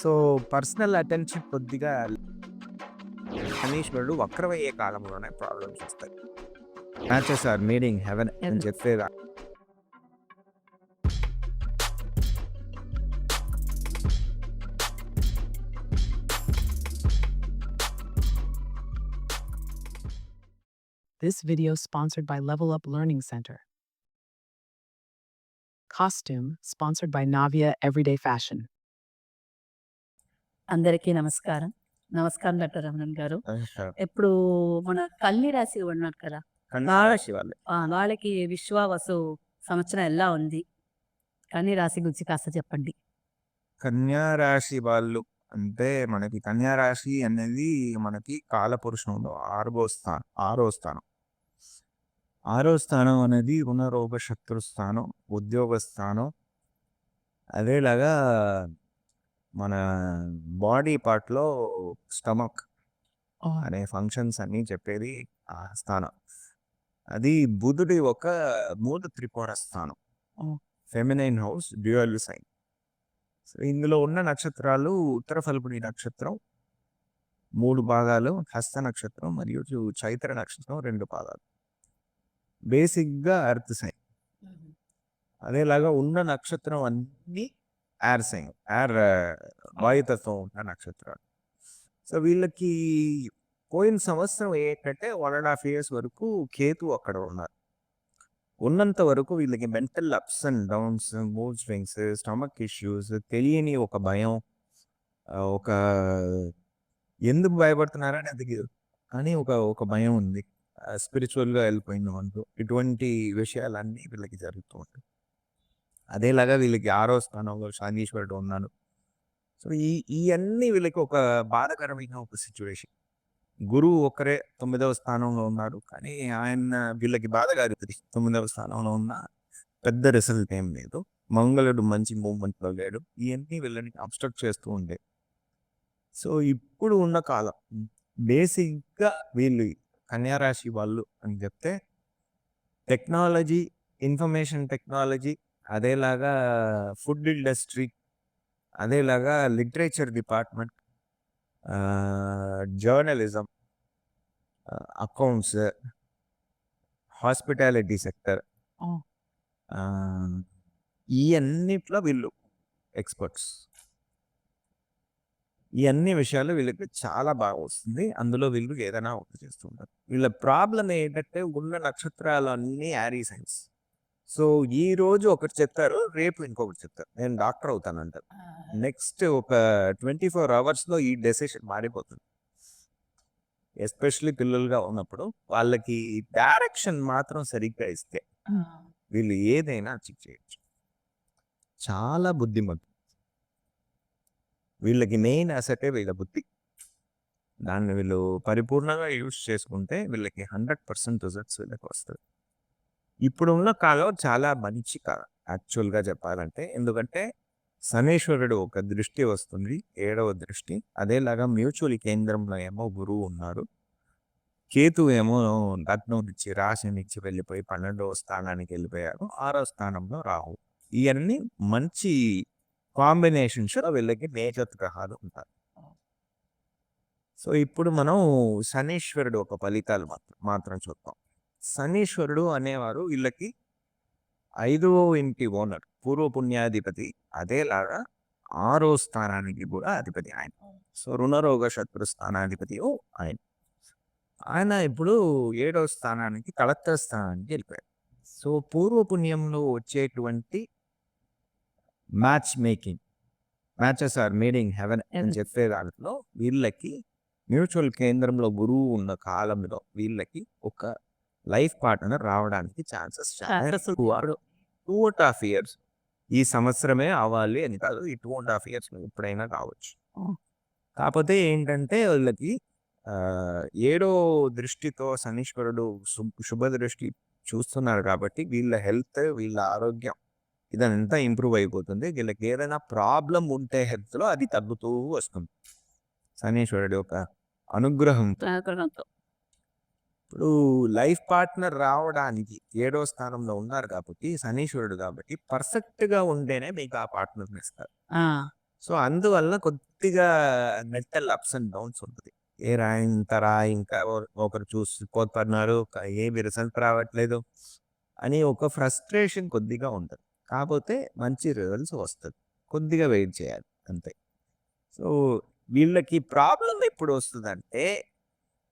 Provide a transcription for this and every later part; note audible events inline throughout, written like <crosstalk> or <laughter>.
So personal attention కొద్దిగా శనీశ్వరుడు వక్రమయ్యే కాలంలోనే ప్రాబ్లమ్స్ వస్తాయి మ్యాచెస్ ఆర్ మీడింగ్ హెవెన్ అని చెప్పేదా This video sponsored by Level Up Learning Center. Costume sponsored by Navia Everyday Fashion. అందరికీ నమస్కారం. నమస్కారం డాక్టర్ రమణన్ గారు. ఇప్పుడు మన కల్లి రాశి ఉన్నారు కదా ఆ, వాళ్ళకి విశ్వావసు సంవత్సరం ఎలా ఉంది? కన్ని రాశి గురించి కాస్త చెప్పండి. కన్యా రాశి వాళ్ళు అంటే మనకి కన్యా రాశి అనేది మనకి కాలపురుషంలో ఆరో స్థానం ఆరో స్థానం. ఆరో స్థానం అనేది రుణరోగ శత్రు స్థానం ఉద్యోగ స్థానం. అదేలాగా మన బాడీ పార్ట్లో స్టమక్ అనే ఫంక్షన్స్ అన్ని చెప్పేది ఆ స్థానం. అది బుధుడి ఒక మూడు త్రికోణ స్థానం. Feminine house dual sign so ఇందులో ఉన్న నక్షత్రాలు ఉత్తర ఫల్గుని నక్షత్రం మూడు భాగాలు హస్త నక్షత్రం మరియు చైత్ర నక్షత్రం రెండు భాగాలు. బేసిక్గా అర్త్ సైన్. అదేలాగా ఉన్న నక్షత్రం అన్ని ఎయిర్ సైన్ ఎయిర్ వాయుతత్వం ఉన్న నక్షత్రాలు. సో వీళ్ళకి పోయిన సంవత్సరం ఏంటంటే వన్ అండ్ హాఫ్ ఇయర్స్ వరకు కేతు అక్కడ ఉన్నారు. ఉన్నంత వరకు వీళ్ళకి mental ups and downs mood swings stomach issues తెలియని ఒక భయం ఒక ఎందుకు భయపడుతున్నారని అది అని ఒక ఒక భయం ఉంది. స్పిరిచువల్గా వెళ్ళిపోయింది మనకు ఇటువంటి విషయాలన్నీ వీళ్ళకి జరుగుతూ ఉంటాయి. అదేలాగా వీళ్ళకి ఆరో స్థానంలో శాంతీశ్వరుడు ఉన్నాను సో ఈ ఇవన్నీ వీళ్ళకి ఒక బాధకరమైన ఒక సిచ్యువేషన్. గురువు ఒక్కరే తొమ్మిదవ స్థానంలో ఉన్నారు కానీ ఆయన వీళ్ళకి బాధగా తొమ్మిదవ స్థానంలో ఉన్న పెద్ద రిజల్ట్ ఏం లేదు. మంగళుడు మంచి మూమెంట్లో లేడు. ఇవన్నీ వీళ్ళని అబ్స్ట్రక్ట్ చేస్తూ ఉండే. సో ఇప్పుడు ఉన్న కాలం. బేసిక్గా వీళ్ళు కన్యారాశి వాళ్ళు అని చెప్తే టెక్నాలజీ ఇన్ఫర్మేషన్ టెక్నాలజీ అదేలాగా food industry అదేలాగా literature department journalism accounts hospitality sector. ఈ అన్నిట్లో వీళ్ళు ఎక్స్పర్ట్స్. ఈ అన్ని విషయాలు వీళ్ళకి చాలా బాగా వస్తుంది. అందులో వీళ్ళు ఏదైనా ఒకటి చేస్తుంటారు. వీళ్ళ ప్రాబ్లం ఏంటంటే ఉన్న నక్షత్రాలు అన్నీ యారీ సైన్స్. సో ఈ రోజు ఒకటి చెప్తారు రేపు ఇంకొకటి చెప్తారు. నేను డాక్టర్ అవుతానంటారు నెక్స్ట్ ఒక ట్వంటీ ఫోర్ అవర్స్లో ఈ డెసిషన్ మారిపోతుంది. ఎస్పెషల్లీ పిల్లలుగా ఉన్నప్పుడు వాళ్ళకి డైరెక్షన్ మాత్రం సరిగ్గా ఇస్తే వీళ్ళు ఏదైనా అచీవ్ చేయొచ్చు. చాలా బుద్ధిమంతు వీళ్ళకి మెయిన్ అసెటే వీళ్ళ బుద్ధి. దాన్ని వీళ్ళు పరిపూర్ణంగా యూజ్ చేసుకుంటే వీళ్ళకి హండ్రెడ్ పర్సెంట్ రిజల్ట్స్ వీళ్ళకి వస్తుంది ఇప్పుడు ఉన్న కాలం చాలా మంచి కాలం. యాక్చువల్గా చెప్పాలంటే ఎందుకంటే శనేశ్వరుడు ఒక దృష్టి వస్తుంది ఏడవ దృష్టి. అదేలాగా మ్యూచువల్ కేంద్రంలో ఏమో గురువు ఉన్నారు. కేతు ఏమో లగ్నం నుంచి రాశి నుంచి వెళ్ళిపోయి పన్నెండవ స్థానానికి వెళ్ళిపోయారు. ఆరో స్థానంలో రాహు. ఇవన్నీ మంచి కాంబినేషన్స్ వీళ్ళకి నేచర్ గ్రహాలు ఉంటారు సో ఇప్పుడు మనం శనీశ్వరుడు ఒక ఫలితాలు మాత్రం మాత్రం చూద్దాం. శనీశ్వరుడు అనేవారు వీళ్ళకి ఐదవ ఇంటి ఓనర్ పూర్వ పుణ్యాధిపతి అదేలాగా ఆరో స్థానానికి కూడా అధిపతి ఆయన. సో రుణరోగ శత్రు స్థానాధిపతి ఆయన. ఆయన ఇప్పుడు ఏడవ స్థానానికి కలెక్టర్ స్థానానికి వెళ్ళిపోయారు సో పూర్వ పుణ్యంలో వచ్చేటువంటి match making matches are made in heaven అని. చెప్పే దాంట్లో వీళ్ళకి మ్యూచువల్ కేంద్రంలో గురువు ఉన్న కాలంలో వీళ్ళకి ఒక లైఫ్ పార్ట్నర్ రావడానికి chances two and half years. ఈ సంవత్సరమే అవ్వాలి అని కాదు ఈ టూ అండ్ హాఫ్ ఇయర్స్ ఎప్పుడైనా కావచ్చు. కాకపోతే ఏంటంటే వాళ్ళకి ఆ, ఏడో దృష్టితో శనీశ్వరుడు శుభ దృష్టి చూస్తున్నారు కాబట్టి వీళ్ళ హెల్త్ వీళ్ళ ఆరోగ్యం ఇదంతా ఇంప్రూవ్ అయిపోతుంది. వీళ్ళకి ఏదైనా ప్రాబ్లం ఉంటే హెల్త్లో అది తగ్గుతూ వస్తుంది. శనీశ్వరుడు యొక్క అనుగ్రహం. ఇప్పుడు లైఫ్ పార్ట్నర్ రావడానికి ఏడో స్థానంలో ఉన్నారు కాబట్టి శనీశ్వరుడు కాబట్టి పర్ఫెక్ట్గా ఉంటేనే మీకు ఆ పార్ట్నర్ ఇస్తారు సో అందువల్ల కొద్దిగా మెంటల్ అప్స్ అండ్ డౌన్స్ ఉంటుంది. ఏ రా ఇంత రా ఇంకా ఒకరు చూసిపోతున్నారు క- ఏమి రిజల్ట్ రావట్లేదు అని ఒక ఫ్రస్ట్రేషన్ కొద్దిగా ఉంటుంది. కాకపోతే మంచి రిజల్ట్స్ వస్తుంది. కొద్దిగా వెయిట్ చేయాలి అంతే. సో వీళ్ళకి ప్రాబ్లం ఎప్పుడు వస్తుందంటే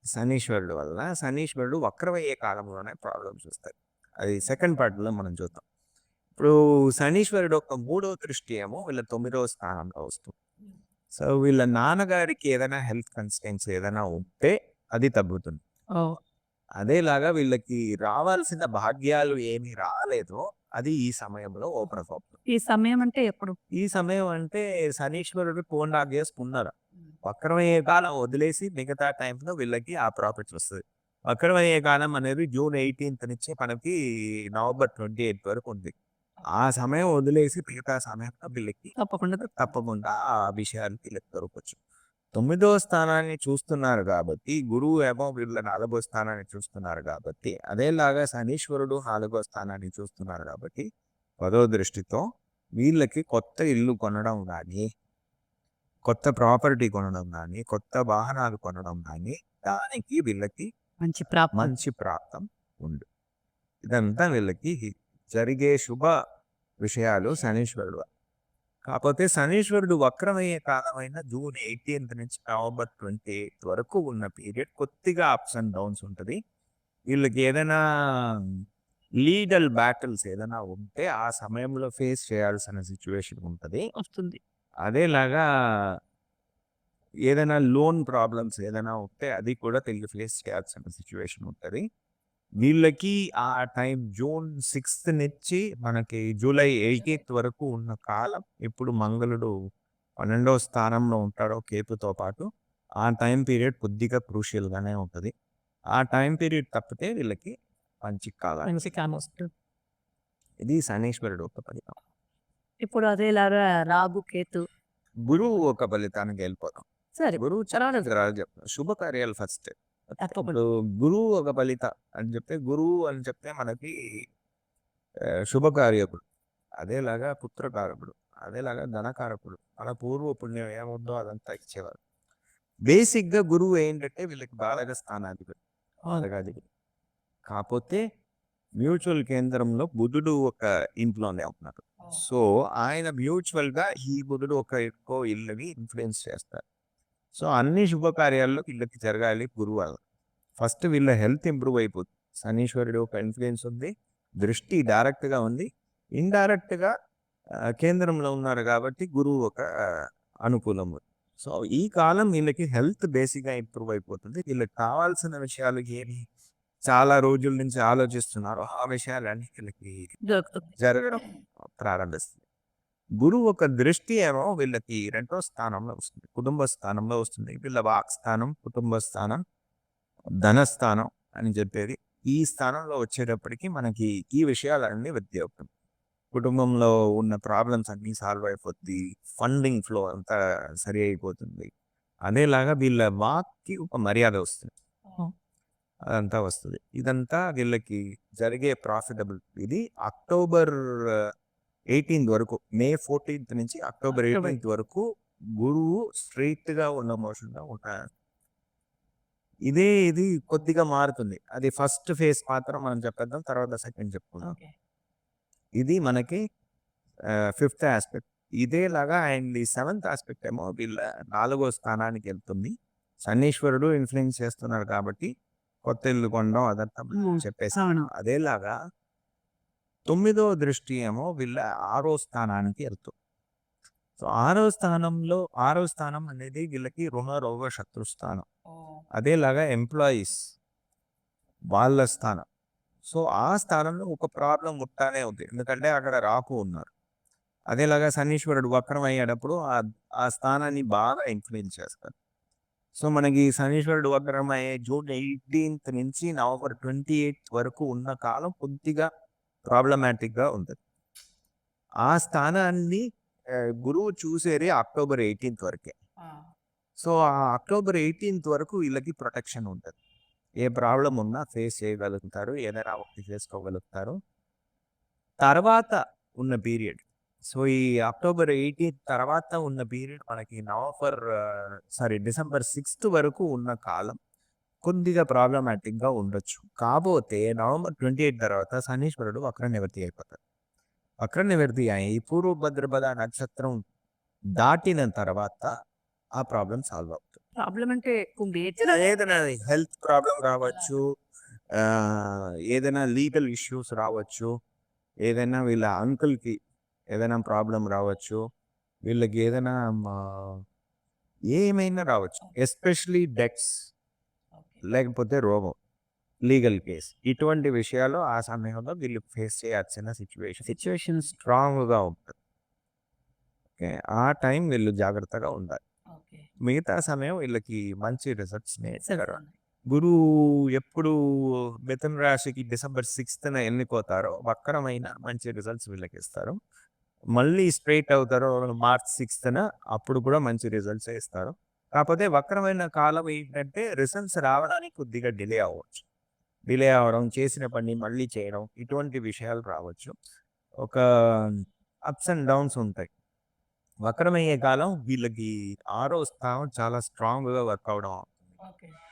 శనీశ్వరుడు వల్ల శనీశ్వరుడు వక్రమయ్యే కాలంలోనే ప్రాబ్లమ్స్ వస్తాయి. అది సెకండ్ పార్ట్లో మనం చూద్దాం. ఇప్పుడు శనీశ్వరుడు ఒక మూడో దృష్టి ఏమో వీళ్ళ తొమ్మిదవ స్థానంలో వస్తుంది. సో వీళ్ళ నాన్నగారికి ఏదైనా హెల్త్ కన్స్టెన్స్ ఏదైనా ఉంటే అది తగ్గుతుంది. అదేలాగా వీళ్ళకి రావాల్సిన భాగ్యాలు ఏమి రాలేదో. అది ఈ సమయంలో ఓపెన్ ఈ సమయం అంటే ఎప్పుడు? ఈ సమయం అంటే శనీశ్వరుడు లాక్ చేసుకున్నారు వక్రమయ్యే కాలం వదిలేసి మిగతా టైంలో వీళ్ళకి ఆ ప్రాఫిట్స్ వస్తుంది. వక్రమయ్యే కాలం అనేది జూన్ ఎయిటీన్త్ నుంచి మనకి నవంబర్ ట్వంటీ ఎయిత్ వరకు ఉంది ఆ సమయం వదిలేసి మిగతా సమయంలో వీళ్ళకి తప్పకుండా తప్పకుండా ఆ విషయాలు వీళ్ళకి దొరకవచ్చు తొమ్మిదో స్థానాన్ని చూస్తున్నారు కాబట్టి గురువు ఏమో వీళ్ళ నాలుగో స్థానాన్ని చూస్తున్నారు కాబట్టి అదేలాగా శనీశ్వరుడు నాలుగో స్థానాన్ని చూస్తున్నారు కాబట్టి పదో దృష్టితో వీళ్ళకి కొత్త ఇల్లు కొనడం కానీ కొత్త ప్రాపర్టీ కొనడం కానీ కొత్త వాహనాలు కొనడం కానీ దానికి వీళ్ళకి మంచి ప్రాప్తం. మంచి ప్రాప్తం ఉంది ఇదంతా వీళ్ళకి జరిగే శుభ విషయాలు శనీశ్వరుడు. కాకపోతే శనీశ్వరుడు వక్రమయ్యే కాలమైన జూన్ ఎయిటీన్త్ నుంచి నవంబర్ ట్వంటీ ఎయిత్ వరకు ఉన్న పీరియడ్ కొద్దిగా అప్స్ అండ్ డౌన్స్ ఉంటుంది. వీళ్ళకి ఏదైనా లీగల్ బ్యాటిల్స్ ఏదైనా ఉంటే ఆ సమయంలో ఫేస్ చేయాల్సిన సిచ్యువేషన్ ఉంటుంది. వస్తుంది. అదేలాగా ఏదైనా లోన్ ప్రాబ్లమ్స్ ఏదైనా ఉంటే అది కూడా తిరిగి ఫేస్ చేయాల్సిన సిచ్యువేషన్ ఉంటుంది. వీళ్ళకి ఆ టైం జూన్ సిక్స్త్ నుంచి మనకి జూలై ఎయిటీన్త్ వరకు ఉన్న కాలం ఇప్పుడు మంగళుడు పన్నెండవ స్థానంలో ఉంటాడో కేతుతో పాటు ఆ టైం పీరియడ్ కొద్దిగా క్రూషియల్గానే ఉంటుంది. ఆ టైం పీరియడ్ తప్పితే వీళ్ళకి మంచి కాలం. ఇది శనీశ్వరుడు ఒక ఫలితం. ఇప్పుడు అదేలాగా రాగు కేతు. గురువు ఒక ఫలితానికి వెళ్ళిపోతాం. సరే. గురువు చాలా చెప్తాం శుభకార్యాలు ఫస్ట్. ఇప్పుడు గురువు ఒక ఫలిత అని చెప్తే గురువు అని చెప్తే మనకి శుభకార్యకుడు అదేలాగా పుత్రకారకుడు అదేలాగా ధనకారకుడు మన పూర్వ పుణ్యం ఏముందో అదంతా ఇచ్చేవారు. బేసిక్గా గురువు ఏంటంటే వీళ్ళకి బాలక స్థానాధిపతి బాలకాధిపతి. కాకపోతే మ్యూచువల్ కేంద్రంలో బుధుడు ఒక ఇంట్లోనే ఉన్నారు సో ఆయన మ్యూచువల్గా ఈ బుధుడు ఒక ఎక్కువ ఇల్లుని ఇన్ఫ్లుయెన్స్ చేస్తారు సో అన్ని శుభకార్యాల్లో వీళ్ళకి జరగాలి గురువు ఫస్ట్ వీళ్ళ హెల్త్ ఇంప్రూవ్ అయిపోతుంది. శనీశ్వరుడు ఒక ఇన్ఫ్లుయెన్స్ ఉంది దృష్టి డైరెక్ట్గా ఉంది ఇండైరెక్ట్గా కేంద్రంలో ఉన్నారు కాబట్టి గురువు ఒక అనుకూలం ఉంది సో ఈ కాలం వీళ్ళకి హెల్త్ బేసిక్గా ఇంప్రూవ్ అయిపోతుంది. వీళ్ళకి కావాల్సిన విషయాలు ఏమి చాలా రోజుల నుంచి ఆలోచిస్తున్నారు. ఆ విషయాలన్నీ వీళ్ళకి జరగడం ప్రారంభిస్తుంది. గురువు ఒక దృష్టి ఏమో వీళ్ళకి రెండో స్థానంలో వస్తుంది. కుటుంబ స్థానంలో వస్తుంది. వీళ్ళ వాక్ స్థానం కుటుంబ స్థానం ధనస్థానం అని చెప్పేది ఈ స్థానంలో వచ్చేటప్పటికి మనకి ఈ విషయాలన్నీ వృద్ధి అవుతుంది. కుటుంబంలో ఉన్న ప్రాబ్లమ్స్ అన్నీ సాల్వ్ అయిపోద్ది. ఫండింగ్ ఫ్లో అంతా సరి అయిపోతుంది. అదేలాగా వీళ్ళ వాక్కి ఒక మర్యాద వస్తుంది. అదంతా వస్తుంది. ఇదంతా వీళ్ళకి జరిగే ప్రాఫిటబుల్ ఇది అక్టోబర్ ఎయిటీన్త్ వరకు మే ఫోర్టీన్త్ నుంచి అక్టోబర్. ఎయిటీన్త్ వరకు గురువు స్ట్రైట్గా ఉన్న మోషన్గా ఉంటారు ఇదే ఇది కొద్దిగా మారుతుంది. అది ఫస్ట్ ఫేజ్ మాత్రం మనం చెప్పేద్దాం తర్వాత సెకండ్ చెప్పుకుందాం. ఇది మనకి ఫిఫ్త్ ఆస్పెక్ట్. ఇదేలాగా అండ్ ఈ సెవెంత్ ఆస్పెక్ట్ ఏమో వీళ్ళ నాలుగో స్థానానికి వెళ్తుంది. శనీశ్వరుడు ఇన్ఫ్లుయెన్స్ చేస్తున్నారు కాబట్టి కొత్త ఇల్లు కొనడం అదంతా. చెప్పేసి అదేలాగా తొమ్మిదో దృష్టి ఏమో వీళ్ళ ఆరో స్థానానికి వెళ్తుంది సో ఆరో స్థానంలో ఆరో స్థానం అనేది వీళ్ళకి రుణ రోగ శత్రు స్థానం. అదేలాగా ఎంప్లాయీస్ వాళ్ళ స్థానం. సో ఆ స్థానంలో ఒక ప్రాబ్లం ఉంటానే ఉంది. ఎందుకంటే అక్కడ రాకు ఉన్నారు. అదేలాగా శనీశ్వరుడు వక్రం అయ్యేటప్పుడు ఆ ఆ స్థానాన్ని బాగా ఇన్ఫ్లుయెన్స్ చేస్తారు. సో మనకి శనీశ్వరుడు అయ్యే జూన్ ఎయిటీన్త్ నుంచి నవంబర్ ట్వంటీ ఎయిత్ వరకు ఉన్న కాలం కొద్దిగా problematic గా ఉంటుంది. ఆ స్థానాన్ని గురువు చూసేది అక్టోబర్ ఎయిటీన్త్ వరకే. సో ఆ అక్టోబర్ ఎయిటీన్త్ వరకు వీళ్ళకి ప్రొటెక్షన్ ఉంటుంది. ఏ ప్రాబ్లం ఉన్నా ఫేస్ చేయగలుగుతారు ఏదైనా ఒకటి చేసుకోగలుగుతారు. తర్వాత ఉన్న పీరియడ్ సో ఈ అక్టోబర్ ఎయిటీన్త్ తర్వాత ఉన్న పీరియడ్ మనకి నవంబర్ సారీ డిసెంబర్ సిక్స్త్ వరకు ఉన్న కాలం కొద్దిగా problematic గా ఉండొచ్చు. కాకపోతే నవంబర్ ట్వంటీ ఎయిట్ తర్వాత శనీశ్వరుడు వక్ర నివృత్తి అయిపోతాడు. వక్ర నివృత్తి అయి పూర్వ భద్రపద నక్షత్రం దాటిన తర్వాత ఆ ప్రాబ్లం సాల్వ్ అవుతుంది. ప్రాబ్లం అంటే ఏదైనా హెల్త్ ప్రాబ్లం రావచ్చు ఏదైనా లీగల్ ఇష్యూస్ రావచ్చు ఏదైనా వీళ్ళ అంకుల్కి ఏదైనా ప్రాబ్లం రావచ్చు. వీళ్ళకి ఏదైనా ఏమైనా రావచ్చు. ఎస్పెషలీ డెక్స్ లేకపోతే రోగం లీగల్ కేస్ ఇటువంటి విషయాలు ఆ సమయంలో వీళ్ళు ఫేస్ చేయాల్సిన సిచ్యువేషన్. సిచ్యువేషన్ స్ట్రాంగ్గా ఉంటుంది. ఓకే. ఆ టైం వీళ్ళు జాగ్రత్తగా ఉండాలి. మిగతా సమయం వీళ్ళకి మంచి రిజల్ట్స్ ఇస్తారు గురువు ఎప్పుడు మిథున రాశికి డిసెంబర్ సిక్స్త్న ఎన్నుకోతారో వక్రమైన మంచి రిజల్ట్స్ వీళ్ళకి ఇస్తారు. మళ్ళీ స్ట్రైట్ అవుతారో మార్చ్ సిక్స్త్న అప్పుడు కూడా మంచి రిజల్ట్స్ ఇస్తారు కాకపోతే వక్రమైన కాలం ఏంటంటే రిజల్ట్స్ రావడానికి కొద్దిగా డిలే అవ్వచ్చు. డిలే అవ్వడం చేసిన పని మళ్ళీ చేయడం ఇటువంటి విషయాలు రావచ్చు. ఒక అప్స్ అండ్ డౌన్స్ ఉంటాయి. వక్రమయ్యే కాలం వీళ్ళకి ఆరో స్థానం చాలా స్ట్రాంగ్గా వర్క్ అవడం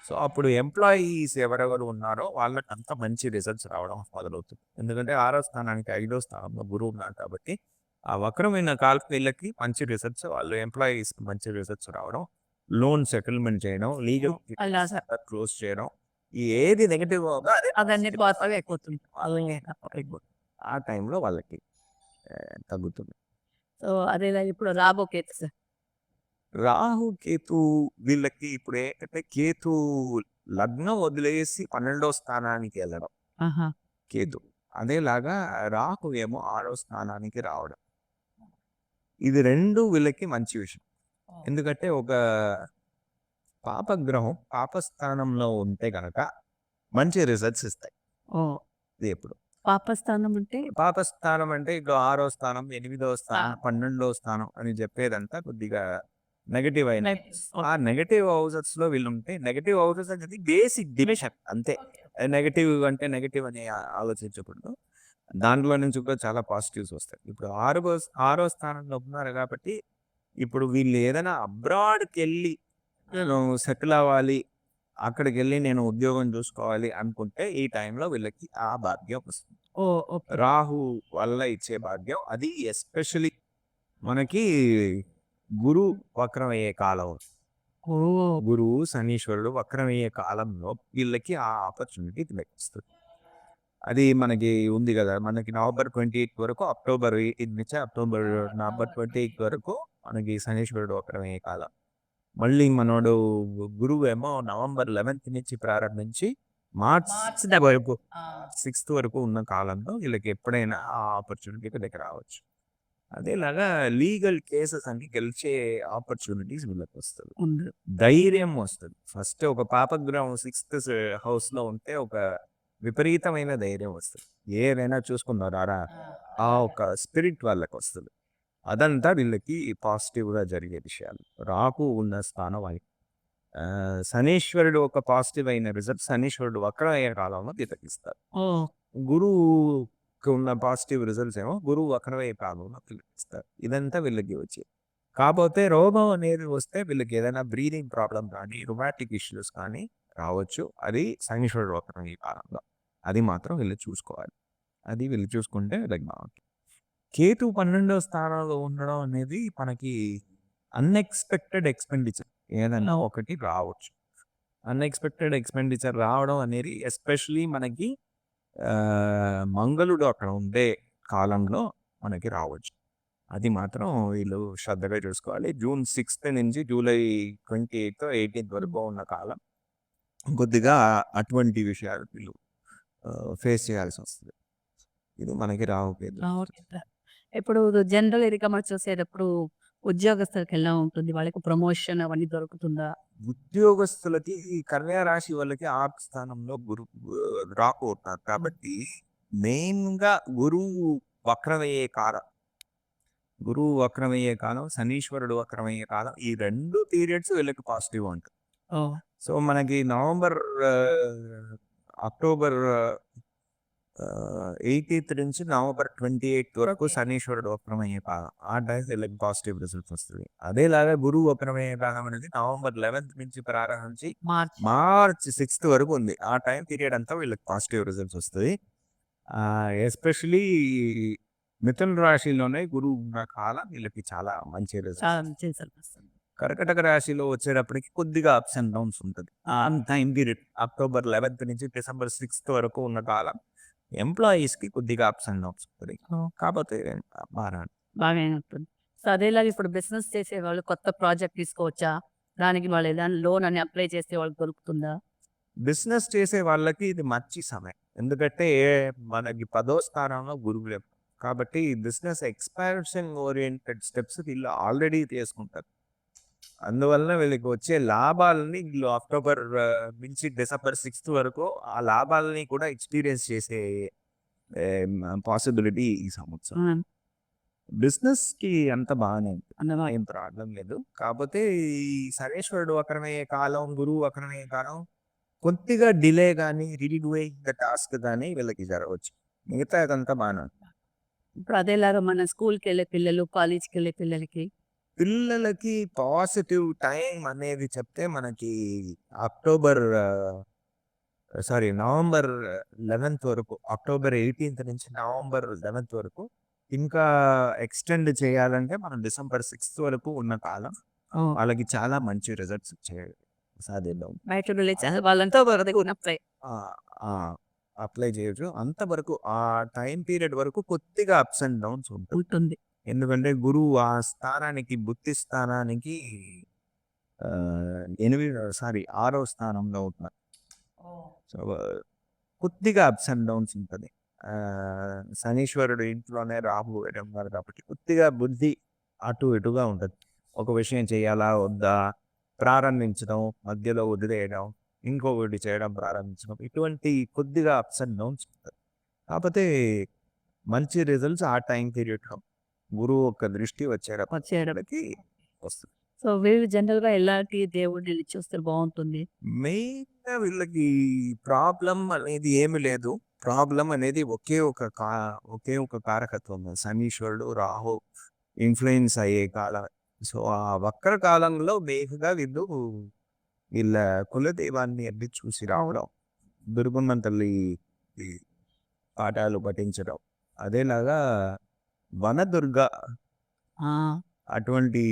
సో అప్పుడు ఎంప్లాయీస్ ఎవరెవరు ఉన్నారో వాళ్ళకి అంత మంచి రిజల్ట్స్ రావడం మొదలవుతుంది. ఎందుకంటే ఆరో స్థానానికి ఐదో స్థానంలో గురువు ఉన్నారు కాబట్టి ఆ వక్రమైన కాలం వీళ్ళకి మంచి రిజల్ట్స్ వాళ్ళు ఎంప్లాయీస్ మంచి రిజల్ట్స్ రావడం లోన్ సెటిల్మెంట్ చేయడం లీగల్ క్లోజ్ చేయడం ఏది నెగిటివ్ ఆ టైంలో వాళ్ళకి తగ్గుతుంది. సో అదే ఇప్పుడు రాబో కేతు సార్. రాహు కేతు వీళ్ళకి ఇప్పుడు ఏంటంటే కేతు లగ్నం వదిలేసి పన్నెండో స్థానానికి వెళ్ళడం. కేతు. అదేలాగా రాహు ఏమో ఆరో స్థానానికి రావడం. ఇది రెండు వీళ్ళకి మంచి విషయం. ఎందుకంటే ఒక పాపగ్రహం పాపస్థానంలో ఉంటే గనక మంచి రిజల్ట్స్ ఇస్తాయి. ఇది ఎప్పుడు. పాపస్థానం అంటే? పాపస్థానం అంటే ఇప్పుడు ఆరో స్థానం ఎనిమిదో స్థానం. పన్నెండో స్థానం అని చెప్పేదంతా కొద్దిగా నెగటివ్ అయిన. ఆ నెగటివ్ హౌసెస్లో వీళ్ళు ఉంటే నెగటివ్ హౌసెస్ అనేది బేసిక్ డివిషన్ అంతే. నెగటివ్ అంటే నెగటివ్ అని ఆలోచించకూడదు. దాంట్లో నుంచి కూడా చాలా పాజిటివ్స్ వస్తాయి. ఇప్పుడు ఆరో ఆరో స్థానంలో ఉన్నారు కాబట్టి ఇప్పుడు వీళ్ళు ఏదైనా అబ్రాడ్కి వెళ్ళి నేను సెటిల్ అవ్వాలి అక్కడికి వెళ్ళి నేను ఉద్యోగం చూసుకోవాలి అనుకుంటే ఈ టైంలో వీళ్ళకి ఆ భాగ్యం వస్తుంది. రాహు వల్ల ఇచ్చే భాగ్యం అది ఎస్పెషలీ మనకి గురు వక్రం అయ్యే కాలం. ఓ. గురువు శనీశ్వరుడు వక్రం అయ్యే కాలంలో వీళ్ళకి ఆ ఆపర్చునిటీ లభిస్తుంది అది మనకి ఉంది కదా! మనకి నవంబర్ ట్వంటీ ఎయిత్ వరకు అక్టోబర్ ఎయిటీన్ నుంచి అక్టోబర్ నవంబర్ ట్వంటీ ఎయిత్ <laughs> వరకు మనకి శనీశ్వరుడు అయ్యే కాలం. మళ్ళీ మనోడు గురువు ఏమో నవంబర్ లెవెన్త్ నుంచి ప్రారంభించి మార్చ్ వరకు సిక్స్త్ వరకు ఉన్న కాలంలో వీళ్ళకి ఎప్పుడైనా ఆ ఆపర్చునిటీ వీళ్ళకి రావచ్చు. అదేలాగా లీగల్ కేసెస్ అన్ని గెలిచే ఆపర్చునిటీస్ వీళ్ళకి వస్తుంది. ధైర్యం వస్తుంది. ఫస్ట్ ఒక పాపగ్రహం సిక్స్త్ హౌస్లో ఉంటే ఒక విపరీతమైన ధైర్యం వస్తుంది. ఏదైనా చూసుకున్నారా ఆ ఒక స్పిరిట్ వాళ్ళకి వస్తుంది అదంతా వీళ్ళకి పాజిటివ్గా జరిగే విషయాలు. రాకు ఉన్న స్థానం ఆ, శనీశ్వరుడు ఒక పాజిటివ్ అయిన రిజల్ట్ శనీశ్వరుడు వక్ర అయ్యే కాలంలో తిలకిస్తారు. గురువుకి ఉన్న పాజిటివ్ రిజల్ట్స్ ఏమో గురువు వక్రమయ్యే కాలంలో తిలకిస్తారు. ఇదంతా వీళ్ళకి వచ్చి. కాకపోతే రోగం అనేది వస్తే వీళ్ళకి ఏదైనా బ్రీదింగ్ ప్రాబ్లం కానీ రొమాటిక్ ఇష్యూస్ కానీ రావచ్చు. అది శనీశ్వరుడు వక్రం ఈ కాలంలో. అది మాత్రం వీళ్ళు చూసుకోవాలి. అది వీళ్ళు చూసుకుంటే వీళ్ళకి బాగుంటుంది కేతు పన్నెండో స్థానంలో ఉండడం అనేది మనకి అన్ఎక్స్పెక్టెడ్ ఎక్స్పెండిచర్ ఏదైనా ఒకటి రావచ్చు. అన్ఎక్స్పెక్టెడ్ ఎక్స్పెండిచర్ రావడం అనేది ఎస్పెషలీ మనకి మంగళుడు అక్కడ ఉండే కాలంలో మనకి రావచ్చు. అది మాత్రం వీళ్ళు శ్రద్ధగా చూసుకోవాలి. జూన్ సిక్స్త్ నుంచి జూలై ట్వంటీ ఎయిత్ ఎయిటీన్త్ వరకు ఉన్న కాలం. కొద్దిగా అటువంటి విషయాలు వీళ్ళు ఫేస్ చేయాల్సి వస్తుంది. ఇది మనకి రావు. ఇప్పుడు జనరల్ మనం చూసేటప్పుడు ఉద్యోగస్తులకు ఎలా ఉంటుంది? వాళ్ళకి ప్రమోషన్ అవన్నీ దొరుకుతుందా? ఉద్యోగస్తులకి ఈ కన్యా రాశి వాళ్ళకి ఆ స్థానంలో గురు రాకపోతున్నారు కాబట్టి మెయిన్గా గురువు వక్రమయ్యే కాలం. గురువు వక్రమయ్యే కాలం శనీశ్వరుడు వక్రమయ్యే కాలం ఈ రెండు పీరియడ్స్ వీళ్ళకి పాజిటివ్ ఉంటుంది సో మనకి నవంబర్ అక్టోబర్ ఎయిటీన్త్ నుంచి నవంబర్ ట్వంటీ ఎయిత్ వరకు. శనీశ్వరుడు వక్రమయ్యే భాగం. ఆ టైం వీళ్ళకి పాజిటివ్ రిజల్ట్స్ వస్తుంది? అదేలాగా గురువు వక్రమయ్యే భాగం అనేది నవంబర్ లెవెన్త్ నుంచి ప్రారంభించి మార్చ్. మార్చ్ సిక్స్త్ వరకు ఉంది. ఆ టైం పీరియడ్ అంతా వీళ్ళకి పాజిటివ్ రిజల్ట్స్ వస్తుంది. ఎస్పెషలీ మిథున రాశిలోనే గురువు ఉన్న కాలం వీళ్ళకి చాలా మంచి రిజల్ట్ కర్కటక రాశిలో వచ్చేటప్పటికి కొద్దిగా అప్స్ అండ్ డౌన్స్ ఉంటుంది. ఆ టైం పీరియడ్ అక్టోబర్ లెవెన్త్ నుంచి డిసెంబర్ సిక్స్త్ వరకు ఉన్న కాలం ఎంప్లాయీస్కి కొద్దిగా అప్స్ అండ్ డౌన్స్ ఉంటుంది. కాకపోతే ఉంటుంది. సో అదేలాగా ఇప్పుడు బిజినెస్ చేసే వాళ్ళు కొత్త ప్రాజెక్ట్ తీసుకోవచ్చా? దానికి వాళ్ళు ఏదైనా లోన్ అని అప్లై చేస్తే వాళ్ళకి దొరుకుతుందా? బిజినెస్ చేసే వాళ్ళకి ఇది మంచి సమయం. ఎందుకంటే మనకి పదో స్థానంలో గురువులే కాబట్టి బిజినెస్ ఎక్స్పాన్షన్ ఓరియంటెడ్ స్టెప్స్ వీళ్ళు ఆల్రెడీ తీసుకుంటారు. అందువలన వీళ్ళకి వచ్చే లాభాలని వీళ్ళు అక్టోబర్ నుంచి డిసెంబర్ సిక్స్త్ వరకు ఆ లాభాలని కూడా ఎక్స్పీరియన్స్ చేసే పాసిబిలిటీ ఈ సంవత్సరం. బిజినెస్కి అంత బాగానే ఉంది. అన్నమా ఏం ప్రాబ్లం లేదు. కాకపోతే ఈ శనేశ్వరుడు అక్కడమయ్యే కాలం గురువు అక్కడమయ్యే కాలం కొద్దిగా డిలే కానీ రీడూయింగ్ ద టాస్క్ కానీ వీళ్ళకి జరగవచ్చు. మిగతా అదంతా బాగానే ఉంది. ఇప్పుడు అదేలాగా మన స్కూల్కి వెళ్ళే పిల్లలు కాలేజ్కి వెళ్ళే పిల్లలకి పిల్లలకి పాజిటివ్ టైం అనేది చెప్తే మనకి అక్టోబర్ సారీ నవంబర్ లెవెన్త్ వరకు అక్టోబర్ ఎయిటీన్త్ నుంచి నవంబర్ లెవెన్త్ వరకు ఇంకా ఎక్స్టెండ్ చేయాలంటే మనం డిసెంబర్ సిక్స్త్ వరకు ఉన్న కాలం వాళ్ళకి చాలా మంచి రిజల్ట్స్ ఉన్నప్పుడే అప్లై. చేయొచ్చు. అంతవరకు ఆ టైం పీరియడ్ వరకు కొద్దిగా అప్స్ అండ్ డౌన్స్ ఉంటుంది. ఎందుకంటే గురువు ఆ స్థానానికి బుద్ధి స్థానానికి ఎనిమిది సారీ ఆరో స్థానంలో ఉన్నారు. సో కొద్దిగా అప్స్ అండ్ డౌన్స్ ఉంటుంది. శనీశ్వరుడు ఇంట్లోనే రాహు ఉన్నారు కాబట్టి కొద్దిగా బుద్ధి అటు ఇటుగా ఉంటుంది. ఒక విషయం చేయాలా వద్దా ప్రారంభించడం మధ్యలో వదిలేయడం ఇంకొకటి చేయడం ప్రారంభించడం ఇటువంటి కొద్దిగా అప్స్ అండ్ డౌన్స్ ఉంటుంది. కాకపోతే మంచి రిజల్ట్స్ ఆ టైం పీరియడ్లో గురువు యొక్క దృష్టి వచ్చేటప్పటికి వస్తుంది. సో వీళ్ళు జనరల్గా ఎలాంటి దేవుడిని చూస్తే బాగుంటుంది? మెయిన్గా వీళ్ళకి ప్రాబ్లం అనేది ఏమి లేదు. ప్రాబ్లం అనేది ఒకే ఒక కా ఒకే ఒక కారకత్వం. శనీశ్వరుడు రాహు ఇన్ఫ్లుయెన్స్ అయ్యే కాలం. సో ఆ వక్ర కాలంలో మెయిన్గా వీళ్ళు వీళ్ళ కులదైవాన్ని అన్ని చూసి రావడం దుర్గుమ్మ తల్లి పాఠాలు పఠించడం అదేలాగా వనదుర్గ అటువంటి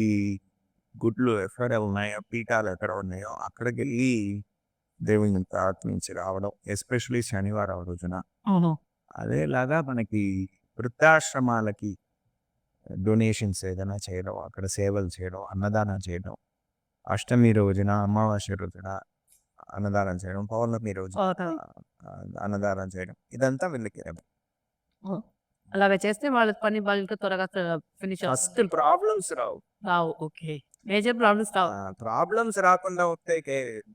గుడ్లు ఎక్కడ ఉన్నాయో పీఠాలు ఎక్కడ ఉన్నాయో అక్కడికి వెళ్ళి దేవుని ప్రార్థించి రావడం ఎస్పెషలీ శనివారం రోజున. అదేలాగా మనకి వృద్ధాశ్రమాలకి డొనేషన్స్ ఏదైనా చేయడం అక్కడ సేవలు చేయడం అన్నదానం చేయడం అష్టమి రోజున అమావాస్య రోజున అన్నదానం చేయడం పౌర్ణమి. ఆ, అన్నదానం చేయడం ఇదంతా వీళ్ళకి అలాగే చేస్తే వాళ్ళ పని వాళ్ళకి త్వరగా ఫినిష్ ఫస్ట్ ప్రాబ్లమ్స్ రావు. రావు. ఓకే. మేజర్ ప్రాబ్లమ్స్ రావు. ప్రాబ్లమ్స్ రాకుండా వస్తే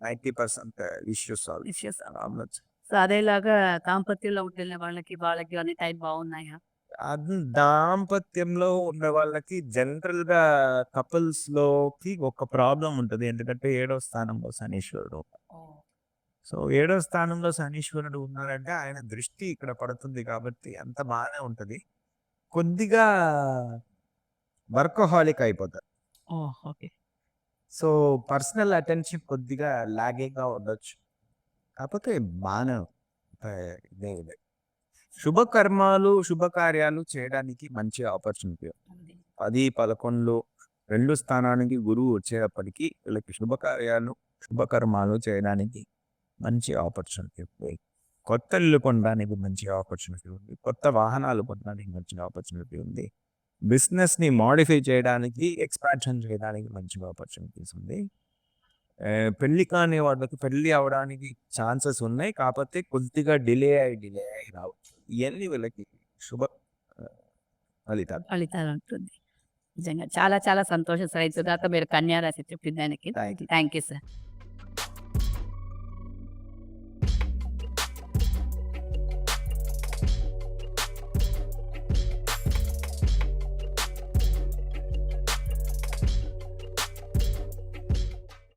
నైంటీ పర్సెంట్ ఇష్యూస్ సాల్వ్ రావు. ప్రాబ్లమ్స్. సో అదేలాగా దాంపత్యంలో ఉంటున్న వాళ్ళకి వాళ్ళకి అన్ని టైం బాగున్నాయా? అది దాంపత్యంలో ఉన్న వాళ్ళకి జనరల్గా కపుల్స్లోకి ఒక ప్రాబ్లం ఉంటుంది. ఎందుకంటే ఏడో స్థానంలో శనీశ్వరుడు సో ఏడో స్థానంలో శనీశ్వరుడు ఉన్నారంటే ఆయన దృష్టి ఇక్కడ పడుతుంది కాబట్టి అంత బాగానే ఉంటది. కొద్దిగా వర్కహాలిక్ అయిపోతారు. ఓకే. సో పర్సనల్ అటెన్షన్ కొద్దిగా లాగింగ్గా ఉండొచ్చు. కాకపోతే బాగానే ఇదే శుభకర్మాలు శుభకార్యాలు చేయడానికి మంచి ఆపర్చునిటీ. పది పదకొండు రెండు స్థానానికి గురువు వచ్చేటప్పటికి వీళ్ళకి శుభకార్యాలు శుభకర్మాలు చేయడానికి మంచి ఆపర్చునిటీ ఉంది. కొత్త ఇల్లు కొనడానికి మంచి ఆపర్చునిటీ ఉంది. కొత్త వాహనాలు కొనడానికి మంచి ఆపర్చునిటీ ఉంది. బిజినెస్ని మాడిఫై చేయడానికి ఎక్స్పాన్షన్ చేయడానికి మంచి ఆపర్చునిటీస్ ఉంది. పెళ్ళి కాని వాళ్ళకి పెళ్ళి అవడానికి ఛాన్సెస్ ఉన్నాయి. కాకపోతే కొద్దిగా డిలే అయి డిలే అయి రావచ్చు. ఇవన్నీ వీళ్ళకి శుభ ఫలితాలు. ఫలితాలు ఉంటుంది నిజంగా చాలా చాలా సంతోషం. సార్ ఇంతదాకా మీరు కన్యా రాశి చెప్పిన దానికి. Thank you sir.